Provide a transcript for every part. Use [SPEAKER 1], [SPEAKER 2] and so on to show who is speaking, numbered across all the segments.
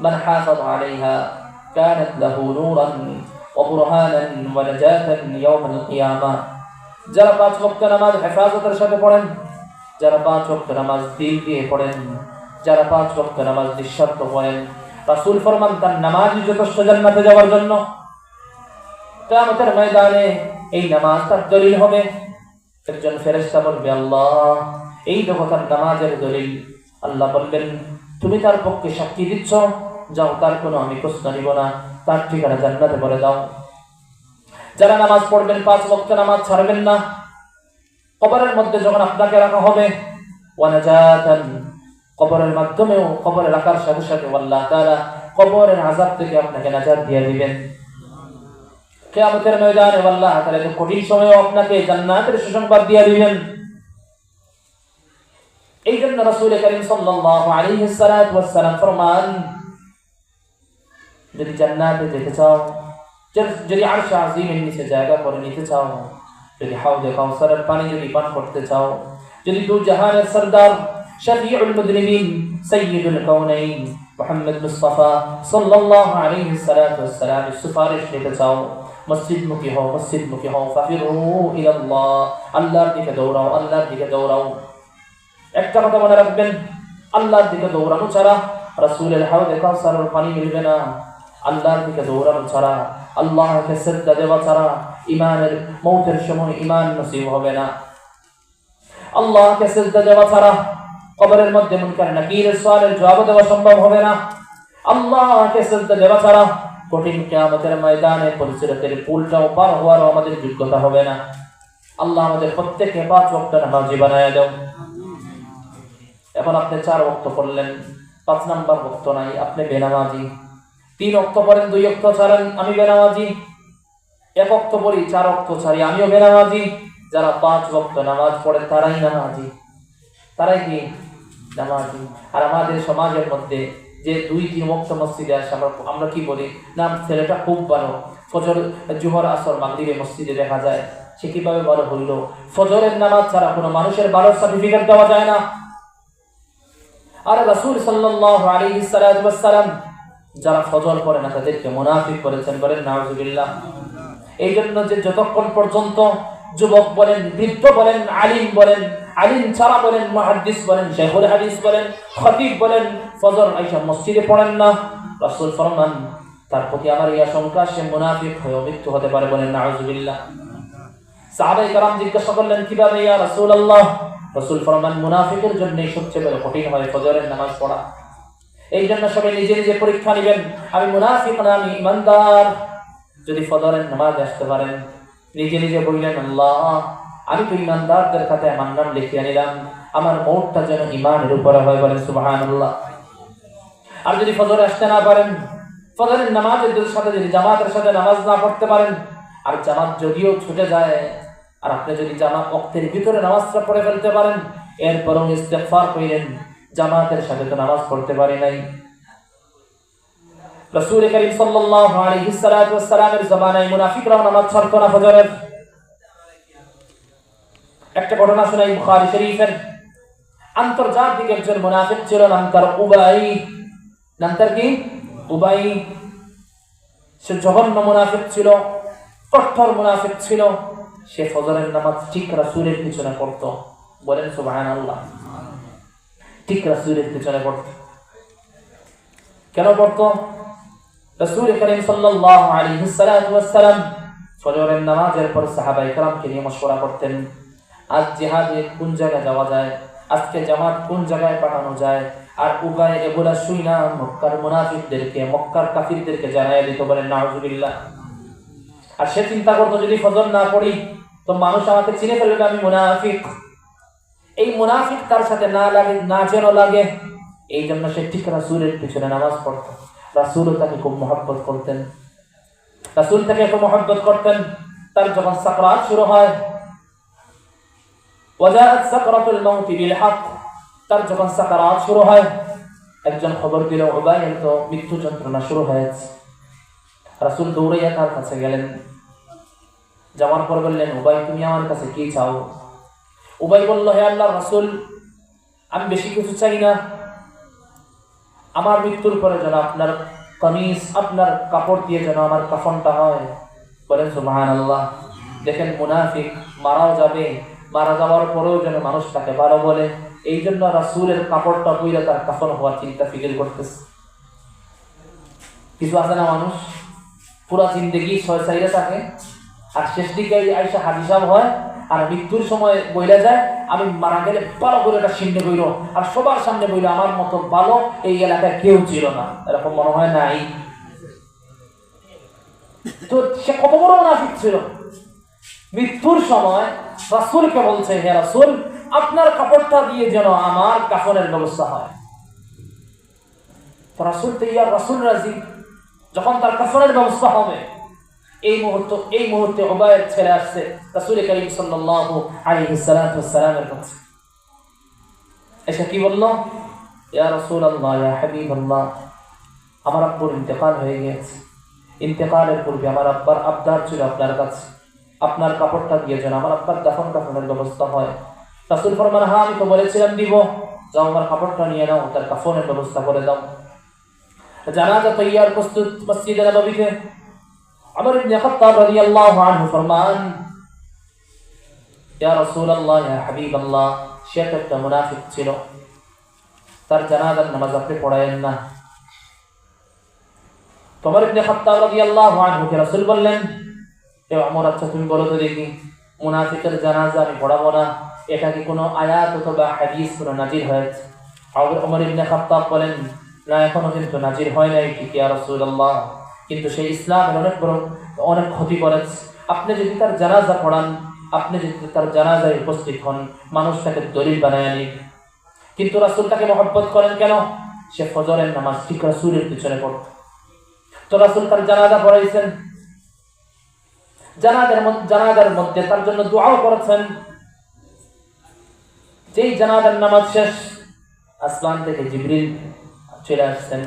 [SPEAKER 1] من حافظ عليها كانت له نورا وبرهانا ونجاة يوم القيامة যারা পাঁচ ওয়াক্ত নামাজ হেফাজতের সাথে পড়েন যারা পাঁচ ওয়াক্ত নামাজ দিল দিয়ে পড়েন যারা পাঁচ ওয়াক্ত নামাজ নিঃস্বার্থ পড়েন রাসূল ফরমান তার নামাজই যথেষ্ট জান্নাতে যাওয়ার জন্য কিয়ামতের ময়দানে এই নামাজ তার দলিল হবে একজন ফেরেশতা বলবে আল্লাহ এই দেখো তার নামাজের দলিল আল্লাহ বলবেন তুমি তার পক্ষে সাক্ষী দিচ্ছ যাও, তার কোনো আমি প্রশ্ন নিব না, তার ঠিকানা জান্নাতে বলে দাও। যারা নামাজ পড়বেন, পাঁচ বক্ত নামাজ ছাড়বেন না। কবরের মধ্যে যখন আপনাকে রাখা হবে, ওয়ানাজাতান, কবরের মাধ্যমেও কবরে রাখার সাথে সাথে আল্লাহ তাআলা কবরের আযাব থেকে আপনাকে নাজাত দিয়ে দিবেন। কিয়ামতের ময়দানে আল্লাহ তাআলা যে কঠিন সময়েও আপনাকে জান্নাতের সুসংবাদ দিয়ে দিবেন। এই জন্য রাসূল করিম সাল্লাল্লাহু আলাইহি ওয়াসাল্লাম ফরমান যদি জান্নাতে যেতে চাও, যদি- আরশ আজিমের নিচে জায়গা করে নিতে চাও, যদি হাউদে কাউসারের পানি যদি পান করতে চাও, যদি দু জাহানের সরদার শফিউল মুজরিমিন সাইয়্যিদুল কাউনাইন মুহাম্মদ মুস্তাফা সাল্লাল্লাহু আলাইহি সাল্লাতু ওয়াসসালাম সুপারিশ নিতে চাও মসজিদ মুখী হও মসজিদ মুখী হও, ফাফিরু ইলাল্লাহ, আল্লাহর দিকে দৌড়াও, আল্লাহর দিকে দৌড়াও। একটা কথা মনে রাখবেন, আল্লাহর দিকে দৌড়ানো ছাড়া রাসূলের হাউদে কাউসারের পানি মিলবে না। আল্লাহর দিকে দৌড়ানো ছাড়া আল্লাহকে শ্রদ্ধা দেওয়া ছাড়া ইমানের মৌতের সময় ইমান নসিব হবে না। আল্লাহকে শ্রদ্ধা দেওয়া ছাড়া কবরের মধ্যে মুনকার নাকিরের সওয়ালের জবাব দেওয়া সম্ভব হবে না। আল্লাহকে শ্রদ্ধা দেওয়া ছাড়া কঠিন কিয়ামতের ময়দানে পরিচিতের পুলটাও পার হওয়ারও আমাদের যোগ্যতা হবে না। আল্লাহ আমাদের প্রত্যেককে পাঁচ ওয়াক্ত নামাজি বানায় দাও এখন আপনি চার অক্ত পড়লেন, পাঁচ নাম্বার বক্ত নাই, আপনি বেনামাজি। তিন অক্ত পড়েন দুই অক্ত ছাড়েন, আমি বেনামাজি। এক অক্ত পড়ি, চার অক্ত ছাড়ি, আমিও বেনামাজি। যারা পাঁচ অক্ত নামাজ পড়ে, তারাই নামাজি। তারাই কি? নামাজি। আর আমাদের সমাজের মধ্যে যে দুই, তিন অক্ত মসজিদে আসে, আমরা আমরা কি বলি? নাম ছেলেটা খুব ভালো। ফজর, জুহর, আসর মাগরিবে মসজিদে দেখা যায়। সে কীভাবে বড় হইল ফজরের নামাজ ছাড়া কোনো মানুষের ভালো সার্টিফিকেট দেওয়া যায় না। আর রাসূল সাল্লাল্লাহু আলাইহি সাল্লাম যারা ফজর পড়ে না, তাদেরকে মুনাফিক করেছেন বলেন, নাউজুবিল্লাহ। এই জন্য যে যতক্ষণ পর্যন্ত যুবক বলেন, বৃদ্ধ বলেন, আলিম বলেন, আলিম ছাড়া বলেন, মুহাদ্দিস বলেন, শেখুল হাদিস বলেন, খতিব বলেন, ফজর আইসা মসজিদে পড়েন না, রাসূল ফরমান, তার প্রতি আমার এই আশঙ্কা, সে মুনাফিক হয়ে মৃত্যু হতে পারে বলেন, নাউজুবিল্লাহ। সাহাবাই কারাম জিজ্ঞাসা করলেন, কীভাবে ইয়া রাসূলুল্লাহ? রাসূল ফরমান, মুনাফিকের জন্য সবচেয়ে বড় কঠিন হয় ফজরের নামাজ পড়া। এই জন্য সবাই নিজে নিজে পরীক্ষা নেবেন। আমি মুনাফিক না আমি ইমানদার। যদি ফদরের নামাজ আসতে পারেন, নিজে নিজে বললেন, আল্লাহ, আমি তো ইমানদারদের খাতায় আমার নাম লিখিয়ে নিলাম। আমার মৌটটা যেন ইমানের উপরে হয়, বলেন, সুবহানাল্লাহ। আর যদি ফজরে আসতে না পারেন, ফজরের নামাজের সাথে যদি জামাতের সাথে নামাজ না পড়তে পারেন, আর জামাত যদিও ছুটে যায়, আর আপনি যদি জামাত অক্তের ভিতরে নামাজটা পড়ে ফেলতে পারেন, এরপরও ইস্তেগফার কইলেন জামাতের সাথে তো নামাজ পড়তে পারি নাই। সাল্লাল্লাহু আলাইহি মুনাফিকরাও নামাজ ছাড়তো না ফজরের। একটা ঘটনা বুখারী শরীফের। আন্তর্জাতিক একজন মুনাফিক ছিল, নাম তার উবাই। নাম তার কি? উবাই। সে জঘন্য মুনাফিক ছিল, কঠোর মুনাফিক ছিল। সে ফজরের নামাজ ঠিক রাসূলের পিছনে পড়তো। বলেন সুবহানাল্লাহ। ঠিক রাসূলের পিছনে পড়তো কেন পড়তো রাসূল করিম সাল্লাল্লাহু আলাইহি সাল্লাতু ফজরের নামাজের পর সাহাবায়ে কেরামকে নিয়ে মশওয়ারা করতেন। আজ জিহাদে কোন জায়গায় যাওয়া যায়? আজকে জামাত কোন জায়গায় পাঠানো যায়? আর উবায় এগুলা শুই না মক্কার মুনাফিকদেরকে, মক্কার কাফিরদেরকে জানাই দিত বলেন নাউজুবিল্লাহ। আর সে চিন্তা করতো, যদি ফজর না পড়ি, তো মানুষ আমাকে চিনে ফেলবে আমি মুনাফিক। এই মুনাফিক তার সাথে না লাগে, না যেন লাগে এই জন্য সে ঠিক রাসুলের পিছনে নামাজ পড়তো রাসুলও তাকে খুব মহব্বত করতেন। রাসুল তাকে খুব মহব্বত করতেন, তার যখন সাকরাত শুরু হয় ওয়াজাত সাকরাতুল মাউতি বিল হক তার যখন সাকরাত শুরু হয়, একজন খবর দিল উবাইয়ের তো মৃত্যু যন্ত্রণা শুরু হয়েছে। রাসুল দৌড়াইয়া তার কাছে গেলেন। যাওয়ার পর বললেন উবাই তুমি আমার কাছে কি চাও? উবাই বলল, হে আল্লাহ রাসুল, আমি বেশি কিছু চাই না। আমার মৃত্যুর পরে যেন আপনার কামিজ, আপনার কাপড় দিয়ে যেন আমার কাফনটা হয়। বলেন সুবাহান আল্লাহ দেখেন, মুনাফিক মারাও যাবে, মারা যাওয়ার পরেও যেন মানুষ তাকে ভালো বলে। এই জন্য রাসুলের কাপড়টা বইলে তার কাফন হওয়ার চিন্তা ফিকির করতেছে। কিছু আছে না মানুষ? পুরা জিন্দগি ছয় সাইডে থাকে। আর শেষ দিকে আইসা হাদিসাব হয় আর মৃত্যুর সময় বইলে যায়, আমি মারা গেলে ভালো করে একটা সিন্ধে বইল আর সবার সামনে বইল, আমার মতো ভালো এই এলাকায় কেউ ছিল না। এরকম মনে হয় নাই। তো সে কত বড় মুনাফিক ছিল। মৃত্যুর সময় রাসুলকে বলছে, হে রাসুল, আপনার কাপড়টা দিয়ে যেন আমার কাফনের ব্যবস্থা হয়। রাসুল তো তৈয়ার রাসুল রাজি, যখন তার কাফনের ব্যবস্থা হবে এই মুহূর্ত, এই মুহূর্তে ওবায়ের ছেড়ে আসছে রাসুল করিম সাল্লাল্লাহু আলাইহি সাল্লাতু সালামের কাছে। এসে কি বলল? ইয়া রাসূলুল্লাহ, ইয়া হাবিবাল্লাহ, আমার আব্বুর ইন্তেকাল হয়ে গেছে ইন্তেকালের পূর্বে আমার আব্বার আবদার ছিল আপনার কাছে। আপনার কাপড়টা দিয়ে যেন আমার আব্বার দাফন কাফনের ব্যবস্থা হয়। রাসুল ফরমান হ্যাঁ আমি তো বলেছিলাম দিব। যাও আমার কাপড়টা নিয়ে নাও, তার কাফনের ব্যবস্থা করে দাও। জানাজা তৈয়ার প্রস্তুত মসজিদে আমর কে রাসূল বললেন, এ আচ্ছা তুমি বলো তো দেখি, মুনাফিকের জানাজা আমি পড়াবো না, এটা কি কোনো আয়াত অথবা হাদিস কোনো নাজির হয়েছে? আবুর ওমর ইবনে খাত্তাব বলেন, না, এখনও কিন্তু নাজির হয় নাই। ঠিক, ইয়া কিন্তু সেই ইসলামের অনেক বড় অনেক ক্ষতি করেছে আপনি যদি তার জানাজা পড়ান, আপনি যদি তার জানাজায় উপস্থিত হন, মানুষ তাকে দলিল বানায় আনি কিন্তু রাসূল তাকে মহব্বত করেন কেন? সে ফজরের নামাজ ঠিক রাসূলের পিছনে পড়ত। তো রাসূল তার জানাজা পড়াইছেন। জানাজার জানাজার মধ্যে তার জন্য দোয়াও করেছেন। যেই জানাজার নামাজ শেষ, আসমান থেকে জিবরিল চলে আসছেন।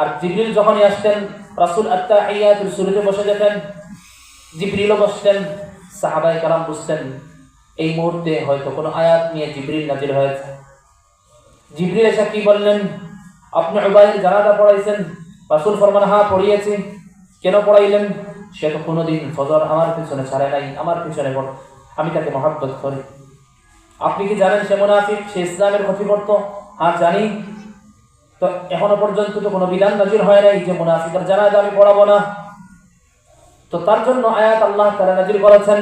[SPEAKER 1] আর জিবরিল যখনই আসতেন, রাসূল আত্তাহিয়াতুল শুরুতে বসে যেতেন, জিবরিলও বসতেন সাহাবাই কালাম বুঝতেন, এই মুহূর্তে হয়তো কোনো আয়াত নিয়ে জিবরিল নাজির হয়েছে। জিবরিল এসে কি বললেন? আপনি উবাইয়ের জানাজা পড়াইছেন, রাসূল ফরমান হ্যাঁ পড়িয়েছি, কেন পড়াইলেন? সে তো কোনোদিন ফজর আমার পিছনে ছাড়ে নাই, আমার পিছনে পড়, আমি তাকে মহাব্বত করি। আপনি কি জানেন সে মুনাফিক, সে ইসলামের ক্ষতি করতো হ্যাঁ জানি। তো এখনো পর্যন্ত তো কোনো বিধান নাজির হয় নাই যে মুনাফিকের জানাজা আমি পড়াবো না তো তার জন্য আয়াত আল্লাহ তাআলা নাজির করেছেন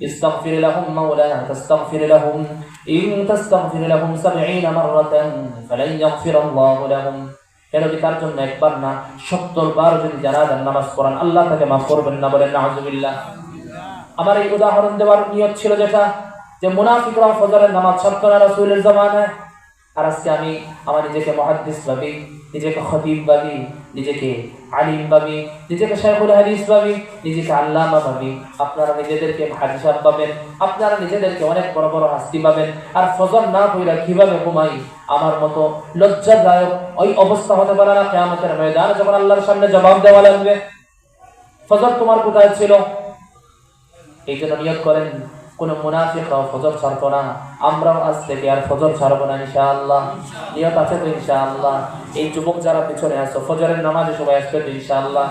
[SPEAKER 1] استغفر لهم مولا تستغفر لهم إن تستغفر لهم سبعين مرة فلن يغفر الله لهم কেন কি তার জন্য একবার না সত্তর বার যদি জানাজার নামাজ পড়ান আল্লাহ তাকে মাফ করবেন না বলেন নাহজুবিল্লাহ আমার এই উদাহরণ দেওয়ার নিয়ত ছিল যেটা যে মুনাফিকরা ফজরের নামাজ ছাড়তো না রাসূলের জামানায় আর আজকে আমি আমার নিজেকে মহাদ্দিস ভাবি, নিজেকে খতিব ভাবি, নিজেকে আলিম ভাবি, নিজেকে শেখুল হাদিস ভাবি, নিজেকে আল্লামা ভাবি। আপনারা নিজেদেরকে হাদিসাব পাবেন, আপনারা নিজেদেরকে অনেক বড় বড় হাস্তি পাবেন। আর ফজর না কইরা কীভাবে ঘুমাই? আমার মতো লজ্জাদায়ক ওই অবস্থা হতে পারে না, কেয়ামতের ময়দানে যখন আল্লাহর সামনে জবাব দেওয়া লাগবে। ফজর তোমার কোথায় ছিল? এই জন্য নিয়োগ করেন। কোন মুনাফিকরাও ফজর ছাড়ব না। আমরাও আজ থেকে আর ফজর ছাড়বো না ইনশাআল্লাহ। নিয়ত আছে তো ইনশাআল্লাহ। এই যুবক যারা পিছনে আসো ফজরের নামাজে সবাই আসবে তো ইনশাআল্লাহ।